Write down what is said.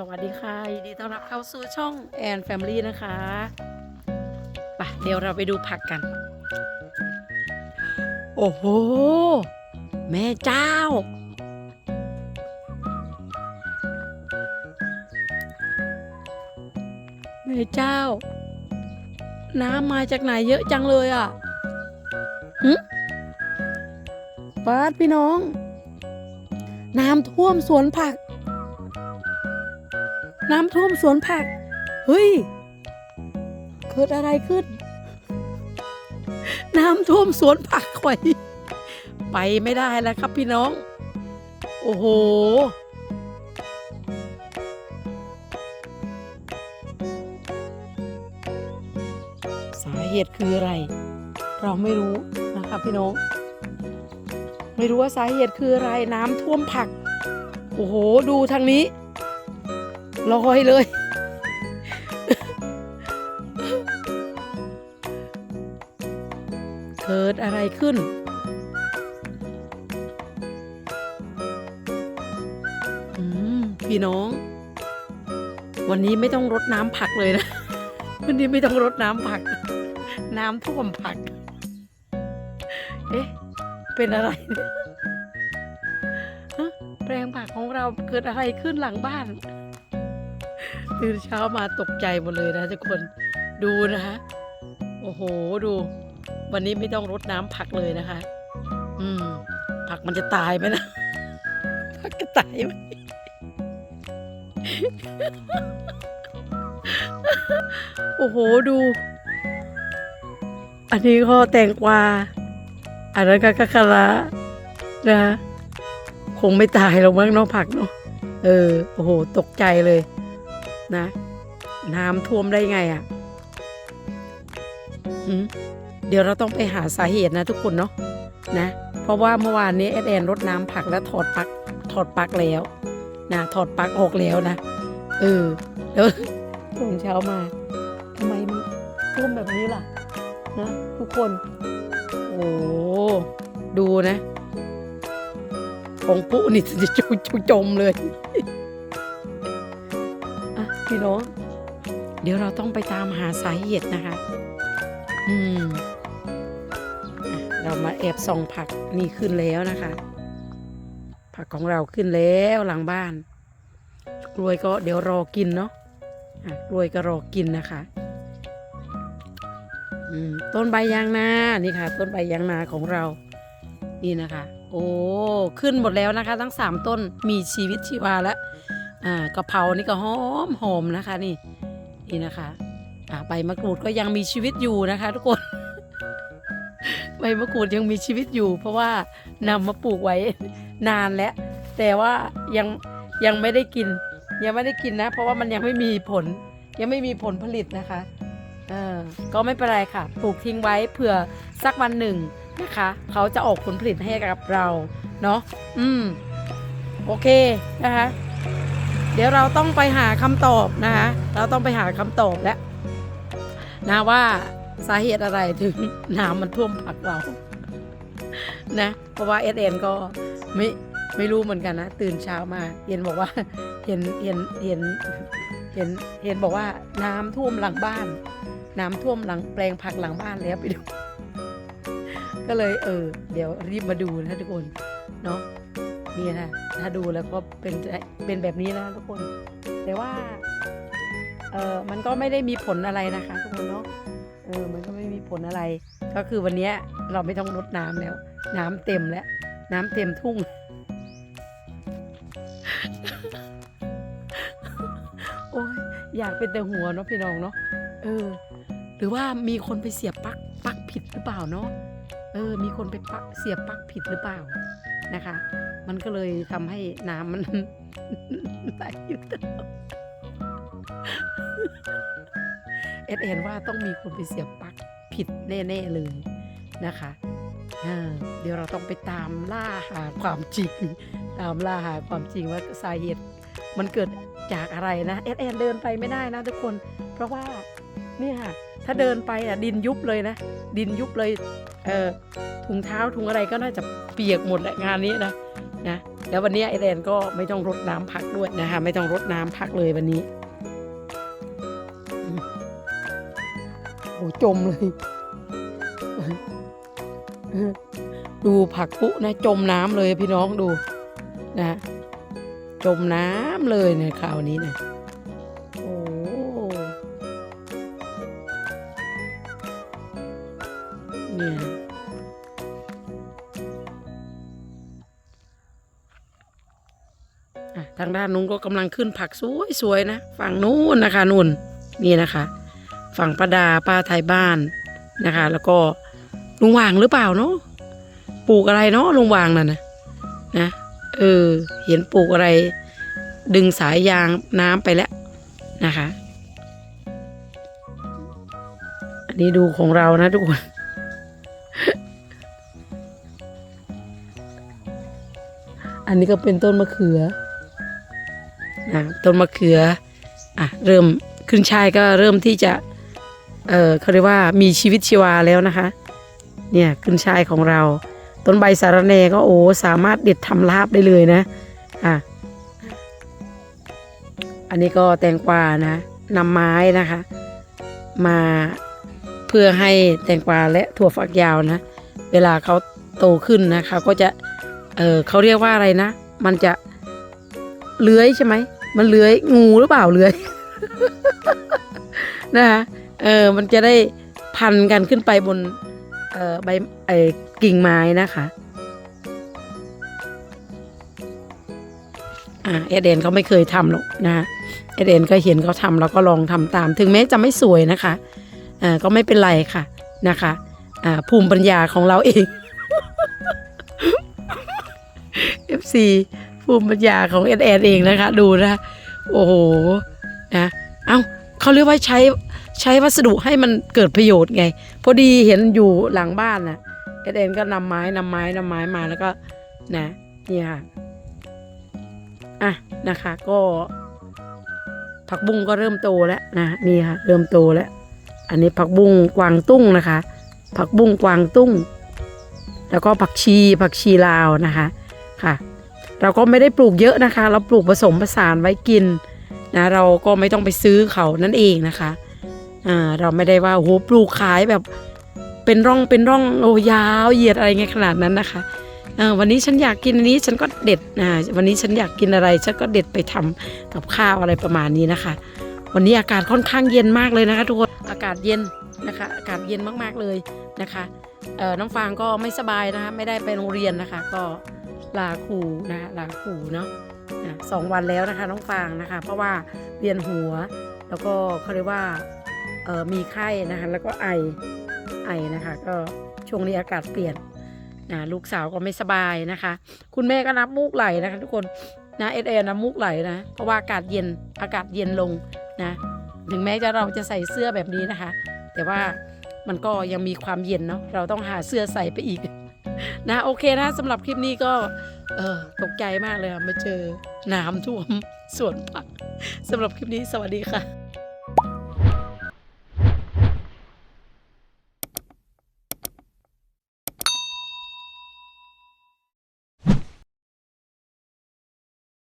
สวัสดีค่ะยินดีต้อนรับเข้าสู่ช่องแอนแฟมิลี่นะคะไปเดี๋ยวเราไปดูผักกัน โอ้โห แม่เจ้า แม่เจ้า น้ำมาจากไหนเยอะจังเลยอะหึปาดพี่น้อง น้ำท่วมสวนผัก น้ำท่วมสวนผัก เฮ้ย เกิดอะไรขึ้น น้ำท่วมสวนผักข่อย ไปไม่ได้แล้วครับพี่น้อง โอ้โห สาเหตุคืออะไร เราไม่รู้นะครับพี่น้อง ไม่รู้ว่าสาเหตุคืออะไรน้ำท่วมผัก โอ้โห ดูทางนี้ ลอยเลย เกิดอะไรขึ้น พี่น้อง วันนี้ไม่ต้องรดน้ำผักเลยนะ วันนี้ไม่ต้องรดน้ำผัก น้ำท่วมผัก เอ๊ะ เป็นอะไรเนี่ยฮะแปลงผักของเราเกิดอะไรขึ้นหลังบ้าน ตื่นเช้ามาตกใจหมดเลยนะทุกคนดูนะคะโอ้โหดู วันนี้ไม่ต้องรดน้ำผักเลยนะคะ อืม ผักมันจะตายไหมนะผักจะตายไหมโอ้โหดู อันนี้ก็แตงกวาอันนั้นก็กะกะระนะคงไม่ตายหรอกมั้งเนาะผักเนาะเออ โอ้โห ตกใจเลย นะ น้ำท่วมได้ไงอะ่ะเดี๋ยวเราต้องไปหาสาเหตุนะทุกคนเนาะนะ เพราะว่าเมื่อวานนี้แอดแอนรดน้ำผักแล้วถอดปลั๊กถอดปลั๊กแล้วนะถอดปลั๊กออกแล้วนะเออแล้วตื่นเช้ามาทำไมมันท่วมแบบนี้ล่ะนะทุกคน โอ้ดูนะ ของปุ๊นี่จะจุจุจมเลย พี่น้องเดี๋ยวเราต้องไปตามหาสาเหตุนะคะ อืม เรามาแอบส่องผักนี่ขึ้นแล้วนะคะ ผักของเราขึ้นแล้วหลังบ้าน กล้วยก็เดี๋ยวรอกินเนาะะกล้วยก็รอกินนะคะอืมต้นใบยางนานี่ค่ะ ต้นใบยางนาของเรา นี่นะคะ โอ้ ขึ้นหมดแล้วนะคะ ทั้งสามต้นมีชีวิตชีวาแล้ว อ่ากะเพรานี่ก็หอมหอมนะคะนี่นี่นะคะอ่าใบมะกรูดก็ยังมีชีวิตอยู่นะคะทุกคน ใบมะกรูดยังมีชีวิตอยู่ เพราะว่านำมาปลูกไว้นานแล้ว แต่ว่ายังยังไม่ได้กิน ยังไม่ได้กินนะ เพราะว่ามันยังไม่มีผล ยังไม่มีผลผลิตนะคะเออก็ไม่เป็นไรค่ะ ปลูกทิ้งไว้เผื่อสักวันหนึ่งนะคะ เขาจะออกผลผลิตให้กับเรา เนาะอืม โอเคนะคะ เดี๋ยวเราต้องไปหาคำตอบนะคะเราต้องไปหาคำตอบแล้วนะว่าสาเหตุอะไรถึงน้ำมันท่วมผักเรานะเพราะว่าเอสเอ็นก็ไม่ไม่รู้เหมือนกันนะ ตื่นเช้ามาเห็นบอกว่าเห็นเห็นเห็นเห็นเห็นบอกว่าน้ำท่วมหลังบ้าน น้ำท่วมหลังแปลงผักหลังบ้านแล้วไปดู ก็เลยเออ เดี๋ยวรีบมาดูนะทุกคน เนาะ นี่นะถ้าดูแล้วก็เป็นเป็นแบบนี้นะทุกคน แต่ว่าเออมันก็ไม่ได้มีผลอะไรนะคะทุกคนเนาะเออมันก็ไม่มีผลอะไร ก็คือวันนี้เราไม่ต้องรดน้ำแล้ว น้ำเต็มแล้ว น้ำเต็มทุ่ง โอ้ยอยากเป็นแต่หัวเนาะพี่น้องเนาะเออ หรือว่ามีคนไปเสียบปลั๊กปลั๊กผิดหรือเปล่าเนาะเออ มีคนไปปักเสียบปลั๊กผิดหรือเปล่า นะคะ มันก็เลยทำให้น้ำมันไหลอยู่ตลอดเอ็ดเห็นว่าต้องมีคนไปเสียบปลั๊กผิดแน่ ๆ เลยนะคะเดี๋ยวเราต้องไปตามล่าหาความจริง ตามล่าหาความจริงว่าสาเหตุมันเกิดจากอะไรนะเอ็ดเอ็นเดินไปไม่ได้นะทุกคน เพราะว่าเนี่ยค่ะถ้าเดินไปอะดินยุบเลยนะ ดินยุบเลย เออถุงเท้าถุงอะไรก็น่าจะเปียกหมดแหละงานนี้นะนะแล้ววันนี้ไอแดนก็ไม่ต้องรดน้ำผักด้วยนะคะไม่ต้องรดน้ำผักเลยวันนี้อืมโอ้จมเลย ดูผักปุ๊นะ จมน้ำเลยพี่น้องดูนะจมน้ำเลยเนี่ยคราวนี้นะ ทางด้านนู้นก็กำลังขึ้นผักสวยๆนะ ฝั่งนู้นนะคะนุ่นนี่นะคะ ฝั่งป้าดาป้าไทยบ้านนะคะ แล้วก็ลุงวางหรือเปล่าเนาะปลูกอะไรเนาะลุงวางนั่นนะนะเออเห็นปลูกอะไร ดึงสายยางน้ำไปแล้วนะคะ อันนี้ดูของเรานะทุกคนอันนี้ก็เป็นต้นมะเขือ นะต้นมะเขืออะเริ่มขึ้นชายก็เริ่มที่จะเออเขาเรียกว่ามีชีวิตชีวาแล้วนะคะเนี่ยขึ้นชายของเรา ต้นใบสาระแน่ก็โอ้สามารถเด็ดทำลาบได้เลยนะอะอันนี้ก็แตงกวานะนำไม้นะคะ มาเพื่อให้แตงกวาและถั่วฝักยาวนะ เวลาเขาโตขึ้นนะคะก็จะเออเขาเรียกว่าอะไรนะ มันจะ เลื้อยใช่ไหมมันเลื้อยงูหรือเปล่าเลื้อยนะคะเออมันจะได้พันกันขึ้นไปบนเอ่อใบไอ้กิ่งไม้นะคะอ่าเอเดนเขาไม่เคยทำหรอกนะเอเดนก็เห็นเขาทำเราก็ลองทำตาม ถึงแม้จะไม่สวยนะคะอ่าก็ไม่เป็นไรค่ะนะคะอ่าภูมิปัญญาของเราเอง FC ภูมิปัญญาของเอเดนเองนะคะ ดูนะ โอ้โหนะเอ้าเขาเรียกว่าใช้ใช้วัสดุให้มันเกิดประโยชน์ไง พอดีเห็นอยู่หลังบ้านน่ะเอเดนก็นำไม้นำไม้นำไม้มาแล้วก็นะนี่ค่ะอะนะคะ ก็ผักบุ้งก็เริ่มโตแล้วนะนี่ค่ะเริ่มโตแล้ว อันนี้ผักบุ้งกวางตุ้งนะคะ ผักบุ้งกวางตุ้ง แล้วก็ผักชีผักชีลาวนะคะค่ะ เราก็ไม่ได้ปลูกเยอะนะคะ เราปลูกผสมผสานไว้กินนะเราก็ไม่ต้องไปซื้อเขานั่นเองนะคะอ่าเราไม่ได้ว่าโอ้โหปลูกขายแบบเป็นร่องเป็นร่องโอ้ยาวเหยียดอะไรเงี้ยขนาดนั้นนะคะวันนี้ฉันอยากกินอันนี้ฉันก็เด็ดนะวันนี้ฉันอยากกินอะไรฉันก็เด็ดไปทำกับข้าวอะไรประมาณนี้นะคะ วันนี้อากาศค่อนข้างเย็นมากเลยนะคะทุกคนอากาศเย็นนะคะ อากาศเย็นมากๆเลยนะคะน้องฟางก็ไม่สบายนะคะไม่ได้ไปโรงเรียนนะคะ ก็ ลาครูนะคะลาครูเนาะนะสองวันแล้วนะคะน้องฟางนะคะ เพราะว่าเวียนหัว แล้วก็เขาเรียกว่ามีไข้นะคะแล้วก็ไอไอนะคะ ก็ช่วงนี้อากาศเปลี่ยนนะลูกสาวก็ไม่สบายนะคะ คุณแม่ก็น้ำมูกไหลนะคะ ทุกคนนะเอเอน้ำมูกไหลนะ เพราะว่าอากาศเย็นอากาศเย็นลงนะ ถึงแม้จะเราจะใส่เสื้อแบบนี้นะคะ แต่ว่ามันก็ยังมีความเย็นเนาะเราต้องหาเสื้อใส่ไปอีก นะโอเคนะสำหรับคลิปนี้ก็ เออตกใจมากเลยค่ะมาเจอน้ำท่วมสวนผักสำหรับคลิปนี้สวัสดีค่ะ